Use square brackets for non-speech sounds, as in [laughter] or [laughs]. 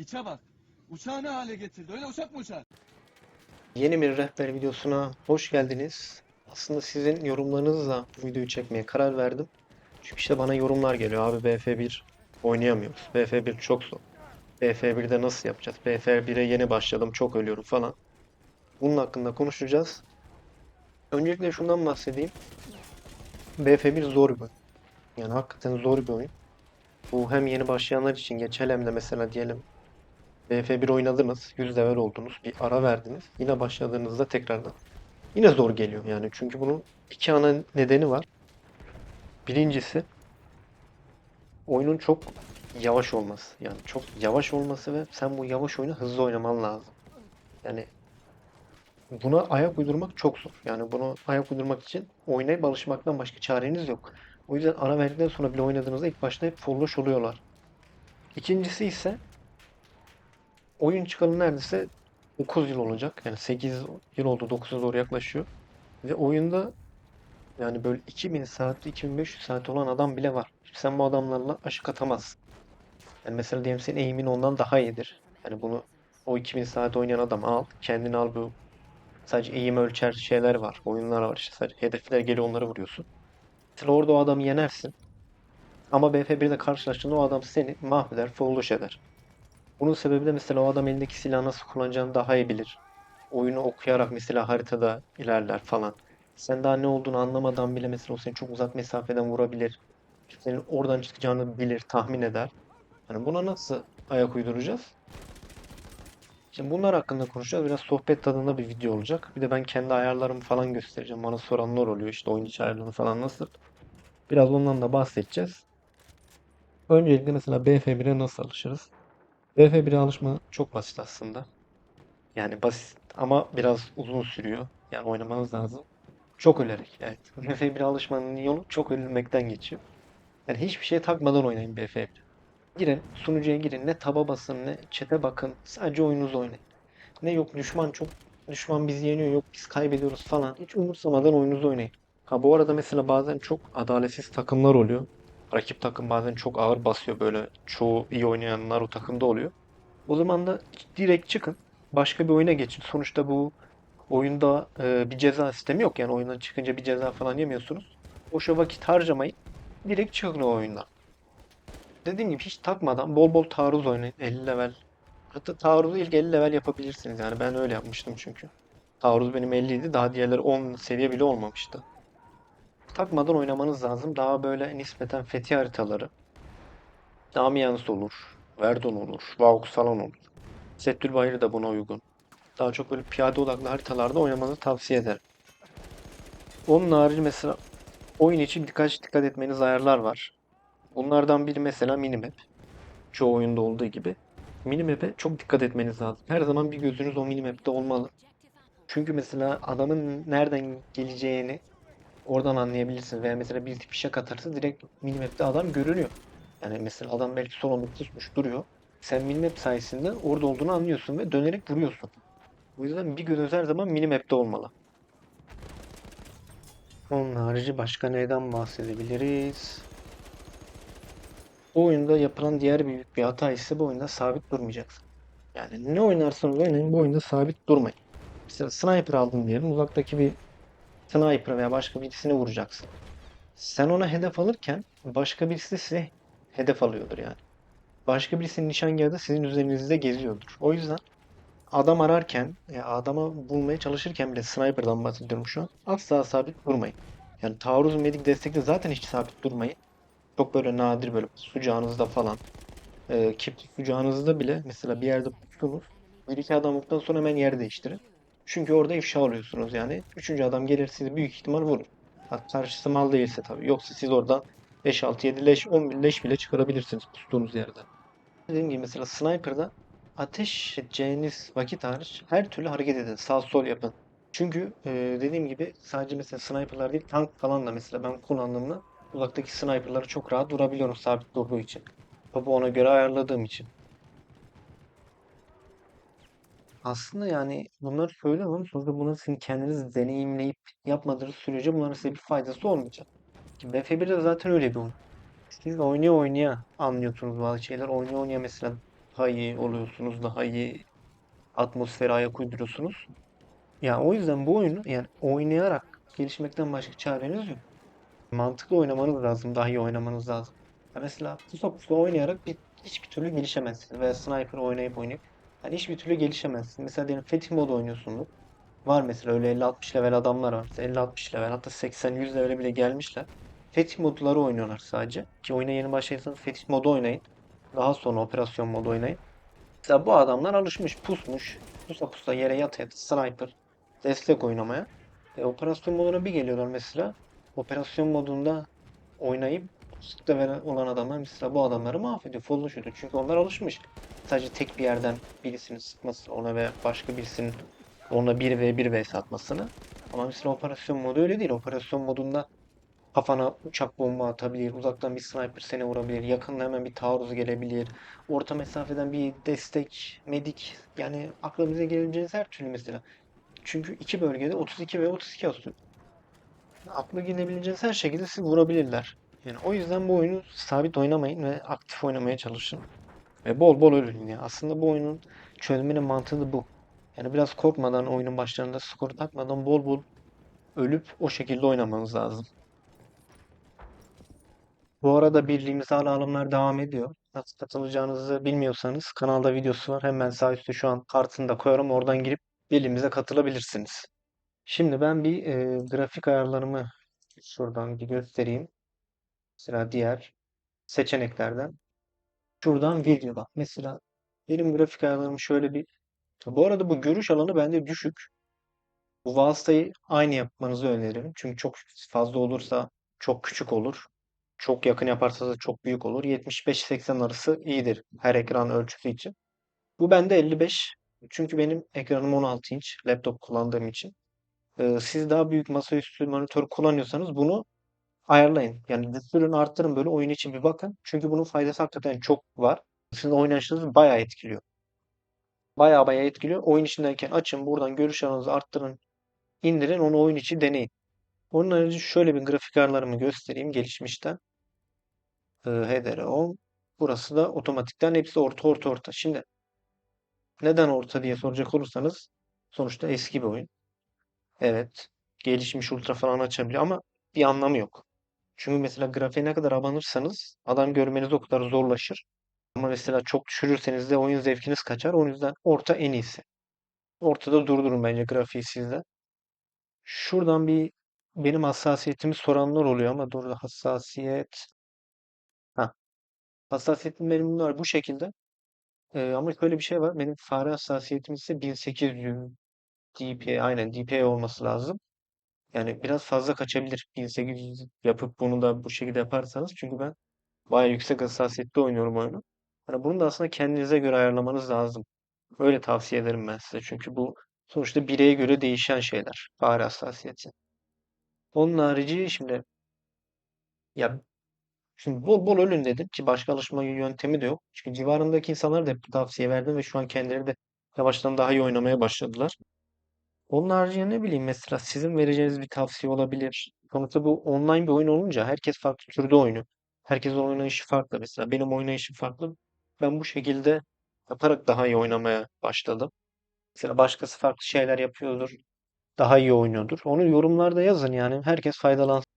Piçe bak. Uçağı ne hale getirdi? Öyle uçak mı uçar? Yeni bir rehber videosuna hoş geldiniz. Aslında sizin yorumlarınızla bu videoyu çekmeye karar verdim. Çünkü işte bana yorumlar geliyor. Abi BF1 oynayamıyoruz. BF1 çok zor. BF1'de nasıl yapacağız? BF1'e yeni başladım çok ölüyorum falan. Bunun hakkında konuşacağız. Öncelikle şundan bahsedeyim. BF1 zor bir. Yani hakikaten zor bir oyun. Bu hem yeni başlayanlar için geçerli hem de mesela diyelim BF1 oynadınız, 100 level oldunuz, bir ara verdiniz. Yine başladığınızda tekrardan. Yine zor geliyor yani. Çünkü bunun iki ana nedeni var. Birincisi oyunun çok yavaş olması. Yani çok yavaş olması ve sen bu yavaş oyunu hızlı oynaman lazım. Yani buna ayak uydurmak çok zor. Yani bunu ayak uydurmak için oynayıp alışmaktan başka çareniz yok. O yüzden ara verdikten sonra bile oynadığınızda ilk başta hep folloş oluyorlar. İkincisi ise oyun çıkalı neredeyse 9 yıl olacak. Yani 8 yıl oldu 9'a doğru yaklaşıyor. Ve oyunda yani böyle 2000 saat, 2500 saat olan adam bile var. Sen bu adamlarla aşık atamazsın. Yani mesela diyelim senin aim'in ondan daha iyidir. Yani bunu o 2000 saat oynayan adam al, kendini al bu sadece aim ölçer şeyler var. Oyunlar var işte sadece hedefler geliyor onları vuruyorsun. Mesela orada o adamı yenersin. Ama BF1'de karşılaştığında o adam seni mahveder, folloş eder. Bunun sebebi de mesela o adam elindeki silahı nasıl kullanacağını daha iyi bilir. Oyunu okuyarak mesela haritada ilerler falan. Sen daha ne olduğunu anlamadan bile mesela o seni çok uzak mesafeden vurabilir. Senin oradan çıkacağını bilir, tahmin eder. Yani buna nasıl ayak uyduracağız? Şimdi bunlar hakkında konuşacağız. Biraz sohbet tadında bir video olacak. Bir de ben kendi ayarlarımı falan göstereceğim. Bana soranlar oluyor işte oyun içi ayarlarını falan nasıl. Biraz ondan da bahsedeceğiz. Öncelikle mesela BF1'e nasıl alışırız? BF1'e alışma çok basit aslında. Yani basit ama biraz uzun sürüyor. Yani oynamanız lazım. Çok ölerek. Evet. [laughs] BF1'e alışmanın yolu çok ölmekten geçiyor. Yani hiçbir şey takmadan oynayın BF1. Girin, sunucuya girin. Ne taba basın, ne chat'e bakın. Sadece oyununuzu oynayın. Ne yok düşman çok, düşman bizi yeniyor, yok biz kaybediyoruz falan. Hiç umursamadan oyununuzu oynayın. Ha bu arada mesela bazen çok adaletsiz takımlar oluyor. Rakip takım bazen çok ağır basıyor böyle. Çoğu iyi oynayanlar o takımda oluyor. O zaman da direkt çıkın. Başka bir oyuna geçin. Sonuçta bu oyunda e, bir ceza sistemi yok. Yani oyundan çıkınca bir ceza falan yemiyorsunuz. Boşa vakit harcamayın. Direkt çıkın o oyundan. Dediğim gibi hiç takmadan bol bol taarruz oynayın. 50 level. Hatta taarruzu ilk 50 level yapabilirsiniz. Yani ben öyle yapmıştım çünkü. Taarruz benim 50 idi. Daha diğerleri 10 seviye bile olmamıştı. Takmadan oynamanız lazım. Daha böyle nispeten fethi haritaları. Damiens olur. Verdun olur. Vaux falan olur. Settülbayır da buna uygun. Daha çok böyle piyade odaklı haritalarda oynamanızı tavsiye ederim. Onun harici mesela oyun için birkaç dikkat etmeniz ayarlar var. Bunlardan biri mesela minimap. Çoğu oyunda olduğu gibi. Minimap'e çok dikkat etmeniz lazım. Her zaman bir gözünüz o minimap'te olmalı. Çünkü mesela adamın nereden geleceğini oradan anlayabilirsiniz. Veya mesela bir fişek atarsa direkt minimap'te adam görünüyor. Yani mesela adam belki sol omuz tutmuş duruyor. Sen minimap sayesinde orada olduğunu anlıyorsun ve dönerek vuruyorsun. O yüzden bir gözünüz her zaman minimap'te olmalı. Onun harici başka neyden bahsedebiliriz? Bu oyunda yapılan diğer büyük bir hata ise bu oyunda sabit durmayacaksın. Yani ne oynarsanız oynayın bu oyunda sabit durmayın. Mesela sniper aldın diyelim uzaktaki bir sniper veya başka birisini vuracaksın. Sen ona hedef alırken başka birisi size hedef alıyordur yani. Başka birisinin nişangahı da sizin üzerinizde geziyordur. O yüzden adam ararken, ya adama bulmaya çalışırken bile sniper'dan bahsediyorum şu an. Asla sabit durmayın. Yani taarruz medik destekte zaten hiç sabit durmayın. Çok böyle nadir böyle sucağınızda falan. E, kip sucağınızda bile mesela bir yerde pustunuz. Bir iki adam vurduktan sonra hemen yer değiştirin. Çünkü orada ifşa oluyorsunuz yani. Üçüncü adam gelir sizi büyük ihtimal vurur. Ha, karşısı mal değilse tabii. Yoksa siz oradan 5, 6, 7 leş, 10 leş bile çıkarabilirsiniz pustuğunuz yerde. Dediğim gibi mesela sniper'da ateş edeceğiniz vakit hariç her türlü hareket edin. Sağ sol yapın. Çünkü e, dediğim gibi sadece mesela sniper'lar değil tank falan da mesela ben kullandığımda uzaktaki sniper'ları çok rahat vurabiliyorum sabit durduğu için. Topu ona göre ayarladığım için. Aslında yani bunları söylüyorum ama sonuçta bunları sizin kendiniz deneyimleyip yapmadığınız sürece bunların size bir faydası olmayacak. Ki BF1 de zaten öyle bir oyun. Siz oynaya oynaya anlıyorsunuz bazı şeyler. Oynaya oynaya mesela daha iyi oluyorsunuz, daha iyi atmosfere ayak uyduruyorsunuz. Ya o yüzden bu oyunu yani oynayarak gelişmekten başka çareniz yok. Mantıklı oynamanız lazım, daha iyi oynamanız lazım. Ya mesela pusa pusa oynayarak bir, hiçbir türlü gelişemezsiniz. Veya sniper oynayıp oynayıp yani hiçbir türlü gelişemezsiniz. Mesela diyelim Fetih modu oynuyorsunuz. Var mesela öyle 50-60 level adamlar var. Mesela 50-60 level hatta 80-100 levele bile gelmişler. Fetih modları oynuyorlar sadece. Ki oyuna yeni başlayırsanız Fetih modu oynayın. Daha sonra operasyon modu oynayın. Mesela bu adamlar alışmış, pusmuş. Pusa pusa yere yat yat, sniper, destek oynamaya. E, operasyon moduna bir geliyorlar mesela. Operasyon modunda oynayıp sık level olan adamlar mesela bu adamları mahvediyor, follow Çünkü onlar alışmış. Sadece tek bir yerden birisini sıkması ona ve başka birisinin ona 1v1 vs atmasını. Ama mesela operasyon modu öyle değil. Operasyon modunda kafana uçak bomba atabilir, uzaktan bir sniper seni vurabilir, yakında hemen bir taarruz gelebilir, orta mesafeden bir destek, medik yani aklınıza gelebileceğiniz her türlü mesela. Çünkü iki bölgede 32 ve 32 asıyor. Aklı gelebileceğiniz her şekilde sizi vurabilirler. Yani o yüzden bu oyunu sabit oynamayın ve aktif oynamaya çalışın. Ve bol bol ölün ya. Aslında bu oyunun çözmenin mantığı bu. Yani biraz korkmadan oyunun başlarında skor takmadan bol bol ölüp o şekilde oynamanız lazım. Bu arada birliğimize hala alımlar devam ediyor. Nasıl katılacağınızı bilmiyorsanız kanalda videosu var. Hemen sağ üstte şu an kartını da koyarım. Oradan girip birliğimize katılabilirsiniz. Şimdi ben bir e, grafik ayarlarımı şuradan bir göstereyim. Mesela diğer seçeneklerden. Şuradan video bak. Mesela benim grafik ayarlarım şöyle bir. Bu arada bu görüş alanı bende düşük. Bu vasıtayı aynı yapmanızı öneririm. Çünkü çok fazla olursa çok küçük olur. Çok yakın yaparsanız çok büyük olur. 75-80 arası iyidir her ekran ölçüsü için. Bu bende 55. Çünkü benim ekranım 16 inç. Laptop kullandığım için. Ee, siz daha büyük masaüstü monitör kullanıyorsanız bunu ayarlayın. Yani düşürün arttırın böyle oyun için bir bakın. Çünkü bunun faydası hakikaten çok var. Sizin oynayışınızı bayağı etkiliyor. Bayağı bayağı etkiliyor. Oyun içindeyken açın buradan görüş alanınızı arttırın. indirin onu oyun içi deneyin. Onun harici şöyle bir grafik ayarlarımı göstereyim gelişmişten. Ee, HDR10. Burası da otomatikten hepsi orta orta orta. Şimdi neden orta diye soracak olursanız sonuçta eski bir oyun. Evet. Gelişmiş ultra falan açabiliyor ama bir anlamı yok. Çünkü mesela grafiğe ne kadar abanırsanız adam görmeniz o kadar zorlaşır. Ama mesela çok düşürürseniz de oyun zevkiniz kaçar. O yüzden orta en iyisi. Ortada durdurun bence grafiği sizde. Şuradan bir benim hassasiyetimi soranlar oluyor ama doğru hassasiyet. Ha. Hassasiyetim benim var bu şekilde. Ee, ama şöyle bir şey var. Benim fare hassasiyetim ise 1800 dpi aynen dpi olması lazım. Yani biraz fazla kaçabilir 1800 yapıp bunu da bu şekilde yaparsanız. Çünkü ben bayağı yüksek hassasiyette oynuyorum oyunu. Hani bunu da aslında kendinize göre ayarlamanız lazım. Öyle tavsiye ederim ben size. Çünkü bu sonuçta bireye göre değişen şeyler. Fare hassasiyeti. Onun harici şimdi ya şimdi bol bol ölün dedim ki başka alışma yöntemi de yok. Çünkü civarındaki insanlara da hep tavsiye verdim ve şu an kendileri de yavaştan daha iyi oynamaya başladılar. Onun haricinde ne bileyim mesela sizin vereceğiniz bir tavsiye olabilir. Sonuçta bu online bir oyun olunca herkes farklı türde oynuyor. Herkesin oynayışı farklı mesela. Benim oynayışım farklı. Ben bu şekilde yaparak daha iyi oynamaya başladım. Mesela başkası farklı şeyler yapıyordur. Daha iyi oynuyordur. Onu yorumlarda yazın yani. Herkes faydalansın.